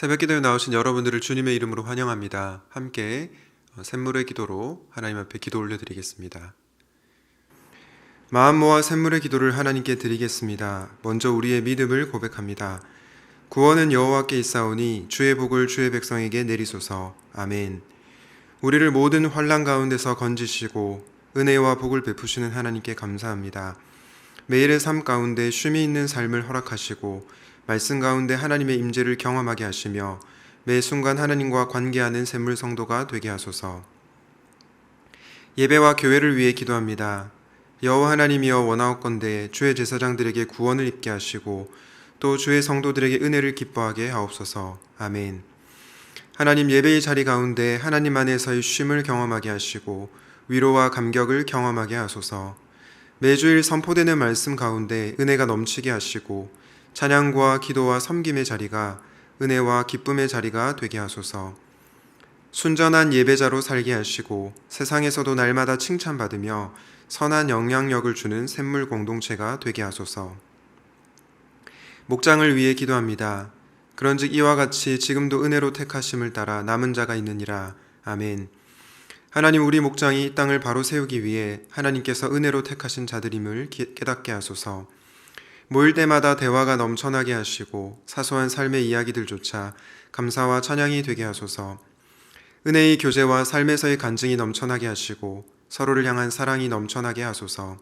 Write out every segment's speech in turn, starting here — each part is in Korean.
새벽 기도에 나오신 여러분들을 주님의 이름으로 환영합니다. 함께 어, 샘물의 기도로 하나님 앞에 기도 올려드리겠습니다. 마음 모아 샘물의 기도를 하나님께 드리겠습니다. 먼저 우리의 믿음을 고백합니다. 구원은 여호와께 있사오니 주의 복을 주의 백성에게 내리소서. 아멘. 우리를 모든 환란 가운데서 건지시고 은혜와 복을 베푸시는 하나님께 감사합니다. 매일의 삶 가운데 쉼이 있는 삶을 허락하시고 말씀 가운데 하나님의 임재를 경험하게 하시며 매 순간 하나님과 관계하는 샘물 성도가 되게 하소서. 예배와 교회를 위해 기도합니다. 여호와 하나님이여 원하옵건대 주의 제사장들에게 구원을 입게 하시고 또 주의 성도들에게 은혜를 기뻐하게 하옵소서. 아멘. 하나님 예배의 자리 가운데 하나님 안에서의 쉼을 경험하게 하시고 위로와 감격을 경험하게 하소서. 매주일 선포되는 말씀 가운데 은혜가 넘치게 하시고 찬양과 기도와 섬김의 자리가 은혜와 기쁨의 자리가 되게 하소서. 순전한 예배자로 살게 하시고 세상에서도 날마다 칭찬받으며 선한 영향력을 주는 샘물 공동체가 되게 하소서. 목장을 위해 기도합니다. 그런즉 이와 같이 지금도 은혜로 택하심을 따라 남은 자가 있느니라. 아멘. 하나님 우리 목장이 이 땅을 바로 세우기 위해 하나님께서 은혜로 택하신 자들임을 기- 깨닫게 하소서. 모일 때마다 대화가 넘쳐나게 하시고 사소한 삶의 이야기들조차 감사와 찬양이 되게 하소서. 은혜의 교제와 삶에서의 간증이 넘쳐나게 하시고 서로를 향한 사랑이 넘쳐나게 하소서.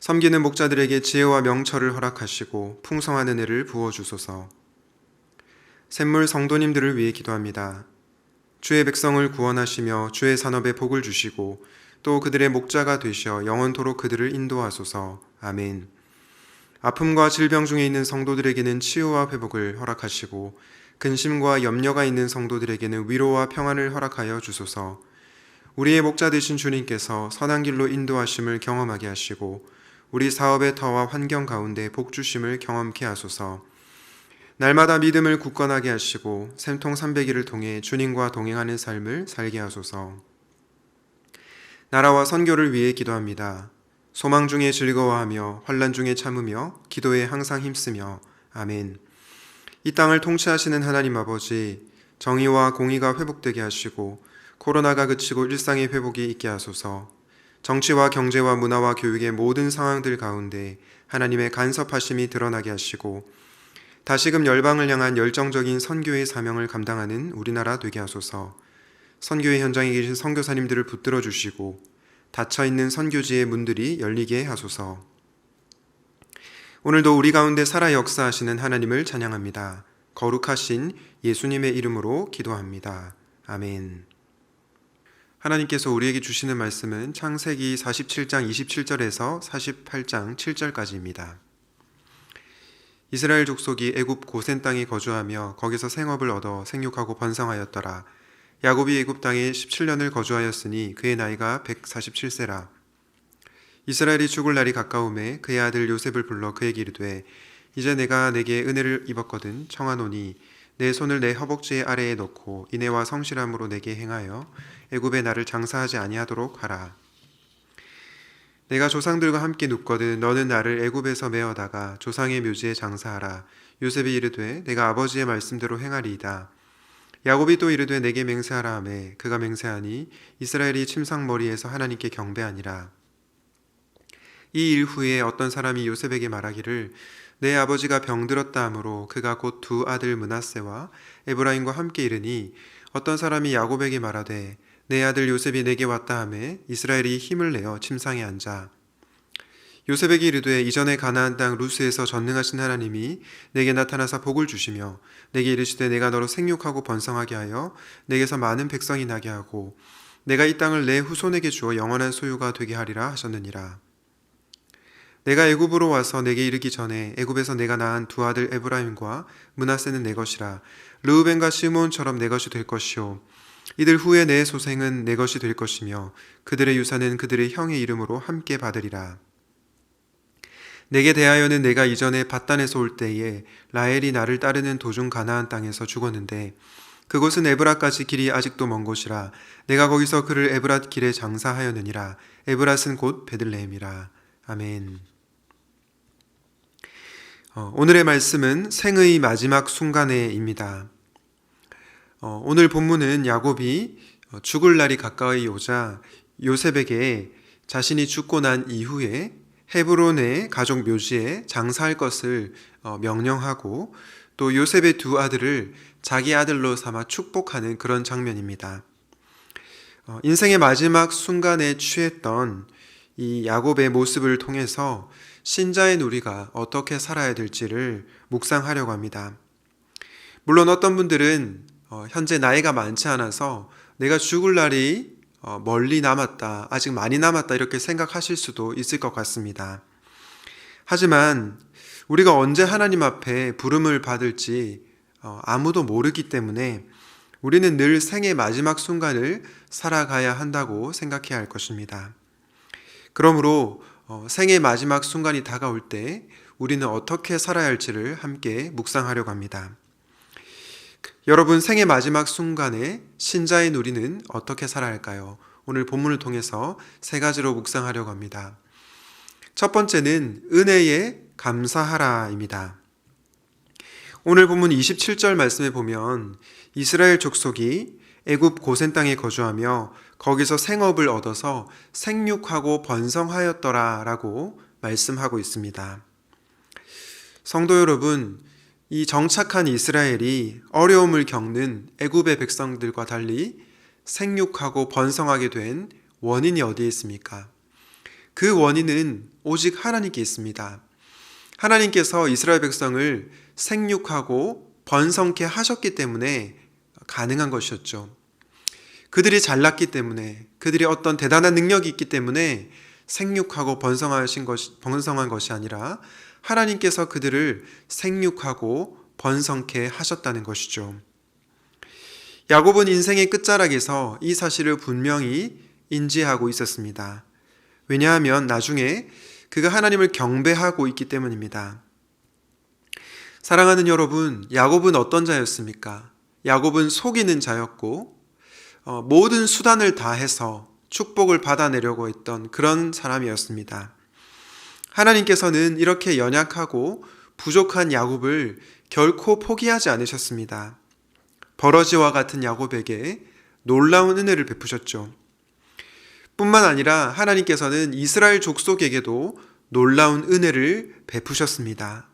섬기는 목자들에게 지혜와 명철을 허락하시고 풍성한 은혜를 부어 주소서. 샘물 성도님들을 위해 기도합니다. 주의 백성을 구원하시며 주의 산업에 복을 주시고 또 그들의 목자가 되셔 영원토록 그들을 인도하소서. 아멘. 아픔과 질병 중에 있는 성도들에게는 치유와 회복을 허락하시고 근심과 염려가 있는 성도들에게는 위로와 평안을 허락하여 주소서. 우리의 목자 되신 주님께서 선한 길로 인도하심을 경험하게 하시고 우리 사업의 터와 환경 가운데 복 주심을 경험케 하소서. 날마다 믿음을 굳건하게 하시고 샘통 300일을 통해 주님과 동행하는 삶을 살게 하소서. 나라와 선교를 위해 기도합니다. 소망 중에 즐거워하며 환란 중에 참으며 기도에 항상 힘쓰며 아멘. 이 땅을 통치하시는 하나님 아버지 정의와 공의가 회복되게 하시고 코로나가 그치고 일상의 회복이 있게 하소서. 정치와 경제와 문화와 교육의 모든 상황들 가운데 하나님의 간섭하심이 드러나게 하시고 다시금 열방을 향한 열정적인 선교의 사명을 감당하는 우리나라 되게 하소서. 선교의 현장에 계신 선교사님들을 붙들어 주시고 닫혀 있는 선교지의 문들이 열리게 하소서. 오늘도 우리 가운데 살아 역사하시는 하나님을 찬양합니다. 거룩하신 예수님의 이름으로 기도합니다. 아멘. 하나님께서 우리에게 주시는 말씀은 창세기 47장 27절에서 48장 7절까지입니다. 이스라엘 족속이 애굽 고센 땅에 거주하며 거기서 생업을 얻어 생육하고 번성하였더라. 야곱이 애굽 땅에 17년을 거주하였으니 그의 나이가 147세라. 이스라엘이 죽을 날이 가까움에 그의 아들 요셉을 불러 그에게 이르되 이제 내가 내게 은혜를 입었거든 청하노니 내 손을 내 허벅지 아래에 넣고 인애와 성실함으로 내게 행하여 애굽에 나를 장사하지 아니하도록 하라. 내가 조상들과 함께 눕거든 너는 나를 애굽에서 메어다가 조상의 묘지에 장사하라. 요셉이 이르되 내가 아버지의 말씀대로 행하리이다. 야곱이 또 이르되 내게 맹세하라 하매 그가 맹세하니 이스라엘이 침상머리에서 하나님께 경배하니라. 이 일 후에 어떤 사람이 요셉에게 말하기를 내 아버지가 병들었다 하므로 그가 곧 두 아들 문하세와 에브라임과 함께 이르니 어떤 사람이 야곱에게 말하되 내 아들 요셉이 내게 왔다 하매 이스라엘이 힘을 내어 침상에 앉아 요셉에게 이르되 이전에 가나안 땅 루스에서 전능하신 하나님이 내게 나타나사 복을 주시며 내게 이르시되 내가 너로 생육하고 번성하게 하여 내게서 많은 백성이 나게 하고 내가 이 땅을 내 후손에게 주어 영원한 소유가 되게 하리라 하셨느니라. 내가 애굽으로 와서 내게 이르기 전에 애굽에서 내가 낳은 두 아들 에브라임과 문하세는 내 것이라. 르우벤과 시므온처럼 내 것이 될 것이요. 이들 후에 내 소생은 내 것이 될 것이며 그들의 유산은 그들의 형의 이름으로 함께 받으리라 내게 대하여는 내가 이전에 바단에서 올 때에 라헬이 나를 따르는 도중 가나안 땅에서 죽었는데 그곳은 에브라까지 길이 아직도 먼 곳이라 내가 거기서 그를 에브랏 길에 장사하였느니라 에브랏은 곧 베들레헴이라 아멘. 어, 오늘의 말씀은 생의 마지막 순간에입니다. 어, 오늘 본문은 야곱이 어, 죽을 날이 가까이 오자 요셉에게 자신이 죽고 난 이후에 헤브론의 가족 묘지에 장사할 것을 어, 명령하고 또 요셉의 두 아들을 자기 아들로 삼아 축복하는 그런 장면입니다. 어, 인생의 마지막 순간에 취했던 이 야곱의 모습을 통해서 신자인 우리가 어떻게 살아야 될지를 묵상하려고 합니다. 물론 어떤 분들은 어, 현재 나이가 많지 않아서 내가 죽을 날이 어, 멀리 남았다, 아직 많이 남았다 이렇게 생각하실 수도 있을 것 같습니다. 하지만 우리가 언제 하나님 앞에 부름을 받을지 어, 아무도 모르기 때문에 우리는 늘 생의 마지막 순간을 살아가야 한다고 생각해야 할 것입니다. 그러므로 어, 생의 마지막 순간이 다가올 때 우리는 어떻게 살아야 할지를 함께 묵상하려고 합니다. 여러분 생의 마지막 순간에 신자인 우리는 어떻게 살아야 할까요? 오늘 본문을 통해서 세 가지로 묵상하려고 합니다. 첫 번째는 은혜에 감사하라입니다. 오늘 본문 27절 말씀에 보면 이스라엘 족속이 애굽 고센 땅에 거주하며 거기서 생업을 얻어서 생육하고 번성하였더라라고 말씀하고 있습니다. 성도 여러분, 이 정착한 이스라엘이 어려움을 겪는 애굽의 백성들과 달리 생육하고 번성하게 된 원인이 어디에 있습니까? 그 원인은 오직 하나님께 있습니다. 하나님께서 이스라엘 백성을 생육하고 번성케 하셨기 때문에 가능한 것이었죠. 그들이 잘났기 때문에 그들이 어떤 대단한 능력이 있기 때문에 생육하고 번성하신 것이 번성한 것이 아니라 하나님께서 그들을 생육하고 번성케 하셨다는 것이죠. 야곱은 인생의 끝자락에서 이 사실을 분명히 인지하고 있었습니다. 왜냐하면 나중에 그가 하나님을 경배하고 있기 때문입니다. 사랑하는 여러분, 야곱은 어떤 자였습니까? 야곱은 속이는 자였고, 어, 모든 수단을 다해서 축복을 받아내려고 했던 그런 사람이었습니다. 하나님께서는 이렇게 연약하고 부족한 야곱을 결코 포기하지 않으셨습니다. 버러지와 같은 야곱에게 놀라운 은혜를 베푸셨죠. 뿐만 아니라 하나님께서는 이스라엘 족속에게도 놀라운 은혜를 베푸셨습니다.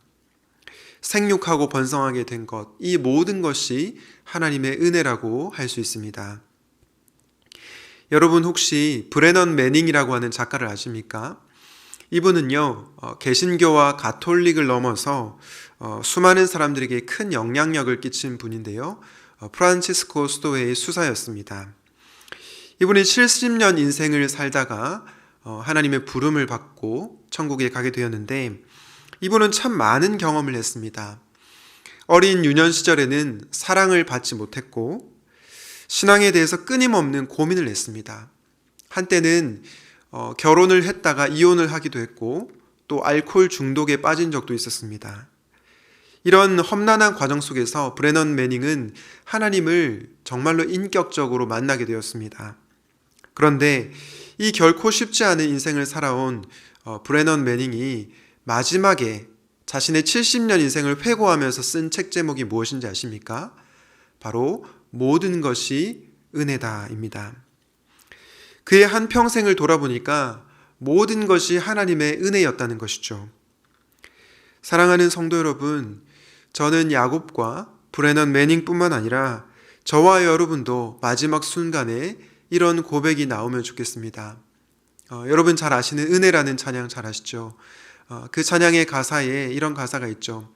생육하고 번성하게 된 것, 이 모든 것이 하나님의 은혜라고 할 수 있습니다. 여러분 혹시 브레넌 매닝이라고 하는 작가를 아십니까? 이분은요, 어, 개신교와 가톨릭을 넘어서 어, 수많은 사람들에게 큰 영향력을 끼친 분인데요. 어, 프란치스코 수도회의 수사였습니다. 이분이 70년 인생을 살다가 어, 하나님의 부름을 받고 천국에 가게 되었는데 이분은 참 많은 경험을 했습니다. 어린 유년 시절에는 사랑을 받지 못했고 신앙에 대해서 끊임없는 고민을 했습니다. 한때는 어, 결혼을 했다가 이혼을 하기도 했고 또 알코올 중독에 빠진 적도 있었습니다. 이런 험난한 과정 속에서 브레넌 매닝은 하나님을 정말로 인격적으로 만나게 되었습니다. 그런데 이 결코 쉽지 않은 인생을 살아온 어, 브레넌 매닝이 마지막에 자신의 70년 인생을 회고하면서 쓴 책 제목이 무엇인지 아십니까? 바로 모든 것이 은혜다입니다. 그의 한 평생을 돌아보니까 모든 것이 하나님의 은혜였다는 것이죠. 사랑하는 성도 여러분, 저는 야곱과 브레넌 매닝뿐만 아니라 저와 여러분도 마지막 순간에 이런 고백이 나오면 좋겠습니다. 어, 여러분 잘 아시는 은혜라는 찬양 잘 아시죠? 어, 그 찬양의 가사에 이런 가사가 있죠.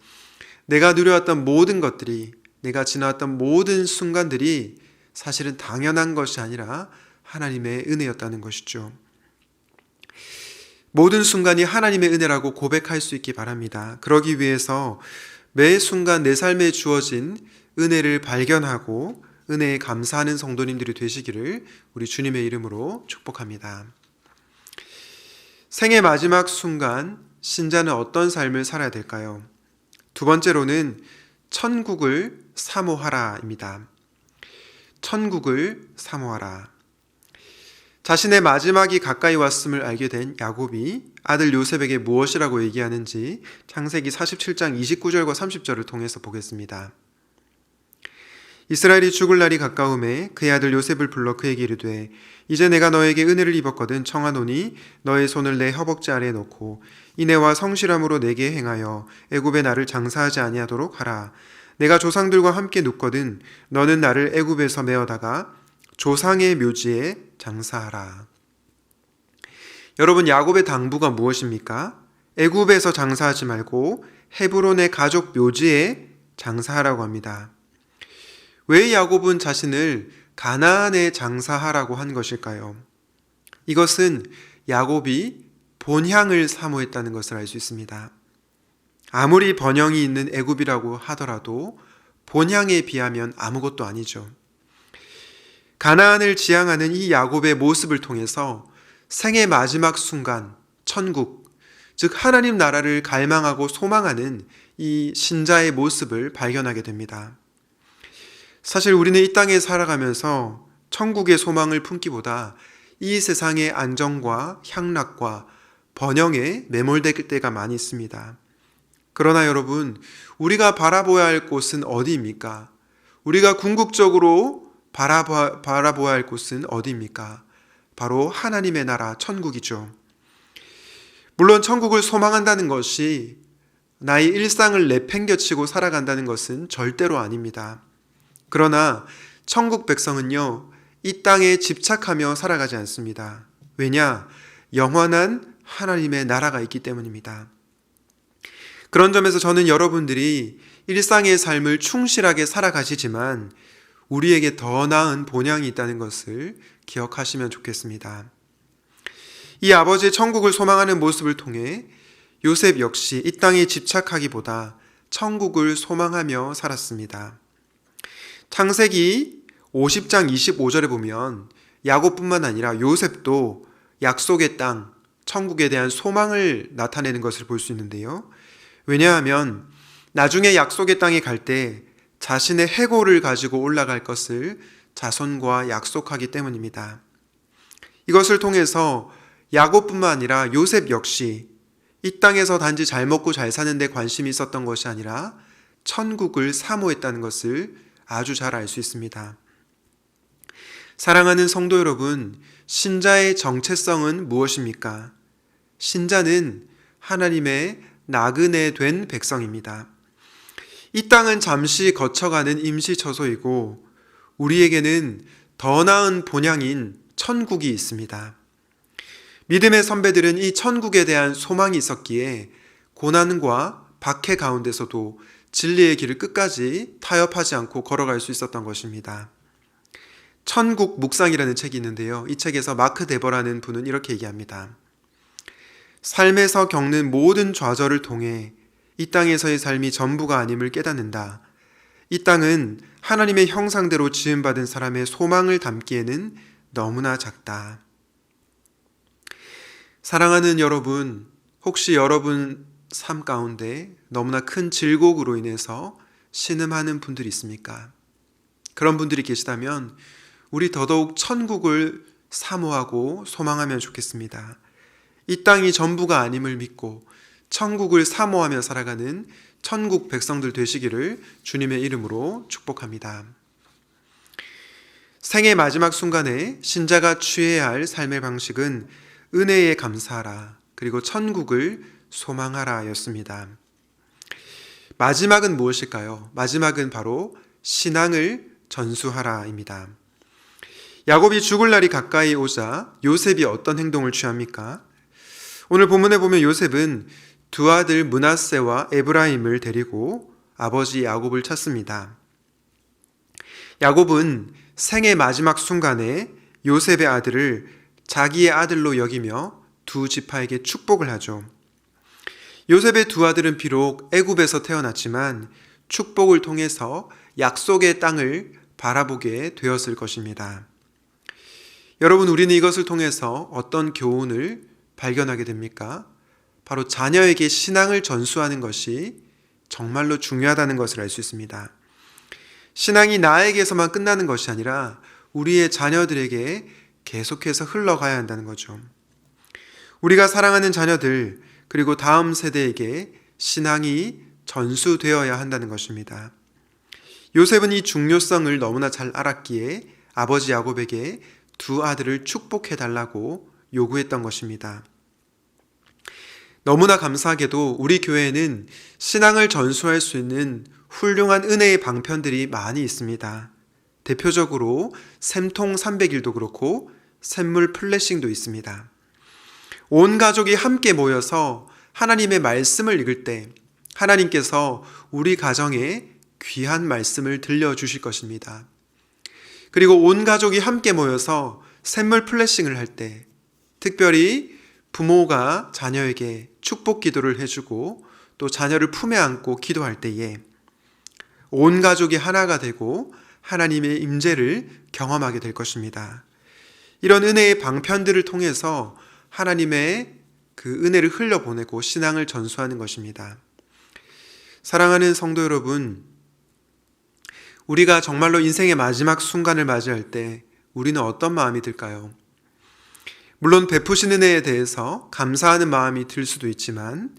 내가 누려왔던 모든 것들이, 내가 지나왔던 모든 순간들이 사실은 당연한 것이 아니라 하나님의 은혜였다는 것이죠. 모든 순간이 하나님의 은혜라고 고백할 수 있기 바랍니다. 그러기 위해서 매 순간 내 삶에 주어진 은혜를 발견하고 은혜에 감사하는 성도님들이 되시기를 우리 주님의 이름으로 축복합니다. 생의 마지막 순간 신자는 어떤 삶을 살아야 될까요? 두 번째로는 천국을 사모하라입니다. 천국을 사모하라. 자신의 마지막이 가까이 왔음을 알게 된 야곱이 아들 요셉에게 무엇이라고 얘기하는지 창세기 47장 29절과 30절을 통해서 보겠습니다. 이스라엘이 죽을 날이 가까움에 그의 아들 요셉을 불러 그에게 이르되 이제 내가 너에게 은혜를 입었거든 청하노니 너의 손을 내 허벅지 아래에 놓고 이내와 성실함으로 내게 행하여 애굽에 나를 장사하지 아니하도록 하라 내가 조상들과 함께 눕거든 너는 나를 애굽에서 메어다가 조상의 묘지에 장사하라 여러분 야곱의 당부가 무엇입니까? 애굽에서 장사하지 말고 헤브론의 가족 묘지에 장사하라고 합니다. 왜 야곱은 자신을 가나안에 장사하라고 한 것일까요? 이것은 야곱이 본향을 사모했다는 것을 알 수 있습니다. 아무리 번영이 있는 애굽이라고 하더라도 본향에 비하면 아무것도 아니죠. 가나안을 지향하는 이 야곱의 모습을 통해서 생의 마지막 순간 천국 즉 하나님 나라를 갈망하고 소망하는 이 신자의 모습을 발견하게 됩니다. 사실 우리는 이 땅에 살아가면서 천국의 소망을 품기보다 이 세상의 안정과 향락과 번영에 매몰될 때가 많이 있습니다. 그러나 여러분, 우리가 바라보아야 할 곳은 어디입니까? 우리가 궁극적으로 바라보, 바라보아야 할 곳은 어디입니까? 바로 하나님의 나라, 천국이죠. 물론 천국을 소망한다는 것이 나의 일상을 내팽겨치고 살아간다는 것은 절대로 아닙니다. 그러나 천국 백성은요, 이 땅에 집착하며 살아가지 않습니다. 왜냐? 영원한 하나님의 나라가 있기 때문입니다. 그런 점에서 저는 여러분들이 일상의 삶을 충실하게 살아가시지만 우리에게 더 나은 본향이 있다는 것을 기억하시면 좋겠습니다. 이 아버지의 천국을 소망하는 모습을 통해 요셉 역시 이 땅에 집착하기보다 천국을 소망하며 살았습니다. 창세기 50장 25절에 보면 야곱뿐만 아니라 요셉도 약속의 땅, 천국에 대한 소망을 나타내는 것을 볼 수 있는데요. 왜냐하면 나중에 약속의 땅에 갈 때 자신의 해골을 가지고 올라갈 것을 자손과 약속하기 때문입니다. 이것을 통해서 야곱뿐만 아니라 요셉 역시 이 땅에서 단지 잘 먹고 잘 사는 데 관심이 있었던 것이 아니라 천국을 사모했다는 것을 아주 잘 알 수 있습니다. 사랑하는 성도 여러분, 신자의 정체성은 무엇입니까? 신자는 하나님의 나그네 된 백성입니다. 이 땅은 잠시 거쳐가는 임시처소이고 우리에게는 더 나은 본향인 천국이 있습니다. 믿음의 선배들은 이 천국에 대한 소망이 있었기에 고난과 박해 가운데서도 진리의 길을 끝까지 타협하지 않고 걸어갈 수 있었던 것입니다. 천국 묵상이라는 책이 있는데요. 이 책에서 마크 데버라는 분은 이렇게 얘기합니다. 삶에서 겪는 모든 좌절을 통해 이 땅에서의 삶이 전부가 아님을 깨닫는다. 이 땅은 하나님의 형상대로 지음받은 사람의 소망을 담기에는 너무나 작다. 사랑하는 여러분, 혹시 여러분 삶 가운데 너무나 큰 질곡으로 인해서 신음하는 분들이 있습니까? 그런 분들이 계시다면 우리 더더욱 천국을 사모하고 소망하면 좋겠습니다. 이 땅이 전부가 아님을 믿고 천국을 사모하며 살아가는 천국 백성들 되시기를 주님의 이름으로 축복합니다. 생의 마지막 순간에 신자가 취해야 할 삶의 방식은 은혜에 감사하라, 그리고 천국을 소망하라 였습니다. 마지막은 무엇일까요? 마지막은 바로 신앙을 전수하라입니다. 야곱이 죽을 날이 가까이 오자 요셉이 어떤 행동을 취합니까? 오늘 본문에 보면 요셉은 두 아들 문하세와 에브라임을 데리고 아버지 야곱을 찾습니다. 야곱은 생의 마지막 순간에 요셉의 아들을 자기의 아들로 여기며 두 지파에게 축복을 하죠. 요셉의 두 아들은 비록 애굽에서 태어났지만 축복을 통해서 약속의 땅을 바라보게 되었을 것입니다. 여러분, 우리는 이것을 통해서 어떤 교훈을 발견하게 됩니까? 바로 자녀에게 신앙을 전수하는 것이 정말로 중요하다는 것을 알 수 있습니다. 신앙이 나에게서만 끝나는 것이 아니라 우리의 자녀들에게 계속해서 흘러가야 한다는 거죠. 우리가 사랑하는 자녀들, 그리고 다음 세대에게 신앙이 전수되어야 한다는 것입니다. 요셉은 이 중요성을 너무나 잘 알았기에 아버지 야곱에게 두 아들을 축복해 달라고 요구했던 것입니다. 너무나 감사하게도 우리 교회에는 신앙을 전수할 수 있는 훌륭한 은혜의 방편들이 많이 있습니다. 대표적으로 샘통 300일도 그렇고 샘물 플래싱도 있습니다. 온 가족이 함께 모여서 하나님의 말씀을 읽을 때 하나님께서 우리 가정에 귀한 말씀을 들려주실 것입니다. 그리고 온 가족이 함께 모여서 샘물 플래싱을 할 때 특별히 부모가 자녀에게 축복 기도를 해주고 또 자녀를 품에 안고 기도할 때에 온 가족이 하나가 되고 하나님의 임재를 경험하게 될 것입니다. 이런 은혜의 방편들을 통해서 하나님의 그 은혜를 흘려보내고 신앙을 전수하는 것입니다. 사랑하는 성도 여러분, 우리가 정말로 인생의 마지막 순간을 맞이할 때 우리는 어떤 마음이 들까요? 물론 베푸신 은혜에 대해서 감사하는 마음이 들 수도 있지만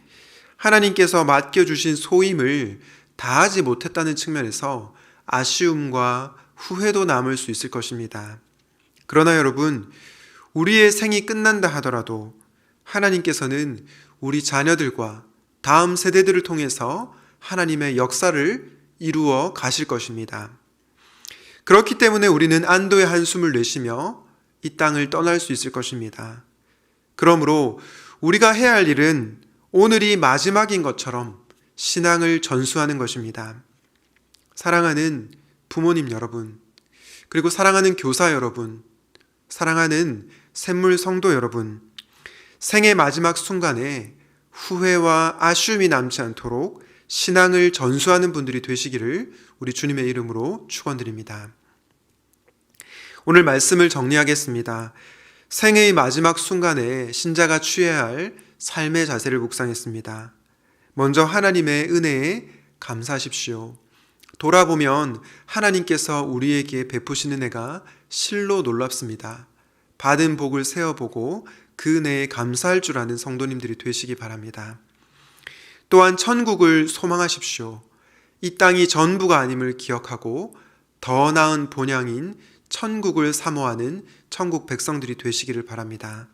하나님께서 맡겨주신 소임을 다하지 못했다는 측면에서 아쉬움과 후회도 남을 수 있을 것입니다. 그러나 여러분, 우리의 생이 끝난다 하더라도 하나님께서는 우리 자녀들과 다음 세대들을 통해서 하나님의 역사를 이루어 가실 것입니다. 그렇기 때문에 우리는 안도의 한숨을 내쉬며 이 땅을 떠날 수 있을 것입니다. 그러므로 우리가 해야 할 일은 오늘이 마지막인 것처럼 신앙을 전수하는 것입니다. 사랑하는 부모님 여러분, 그리고 사랑하는 교사 여러분, 사랑하는 샘물 성도 여러분, 생의 마지막 순간에 후회와 아쉬움이 남지 않도록 신앙을 전수하는 분들이 되시기를 우리 주님의 이름으로 축원드립니다. 오늘 말씀을 정리하겠습니다. 생의 마지막 순간에 신자가 취해야 할 삶의 자세를 묵상했습니다. 먼저 하나님의 은혜에 감사하십시오. 돌아보면 하나님께서 우리에게 베푸시는 은혜가 실로 놀랍습니다. 받은 복을 세어보고 그 은혜에 감사할 줄 아는 성도님들이 되시기 바랍니다. 또한 천국을 소망하십시오. 이 땅이 전부가 아님을 기억하고 더 나은 본향인 천국을 사모하는 천국 백성들이 되시기를 바랍니다.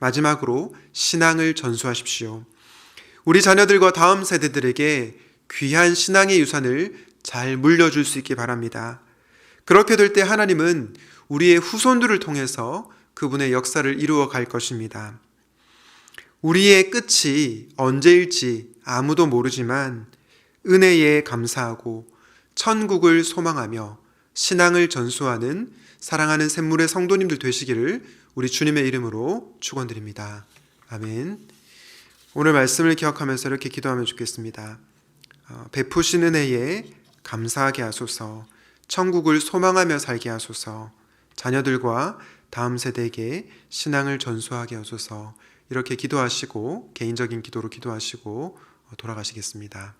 마지막으로 신앙을 전수하십시오. 우리 자녀들과 다음 세대들에게 귀한 신앙의 유산을 잘 물려줄 수 있기 바랍니다. 그렇게 될 때 하나님은 우리의 후손들을 통해서 그분의 역사를 이루어 갈 것입니다. 우리의 끝이 언제일지 아무도 모르지만 은혜에 감사하고 천국을 소망하며 신앙을 전수하는 사랑하는 샘물의 성도님들 되시기를 우리 주님의 이름으로 축원드립니다. 아멘. 오늘 말씀을 기억하면서 이렇게 기도하면 좋겠습니다. 어, 베푸신 은혜에 감사하게 하소서. 천국을 소망하며 살게 하소서. 자녀들과 다음 세대에게 신앙을 전수하게 하소서. 이렇게 기도하시고 개인적인 기도로 기도하시고 어, 돌아가시겠습니다.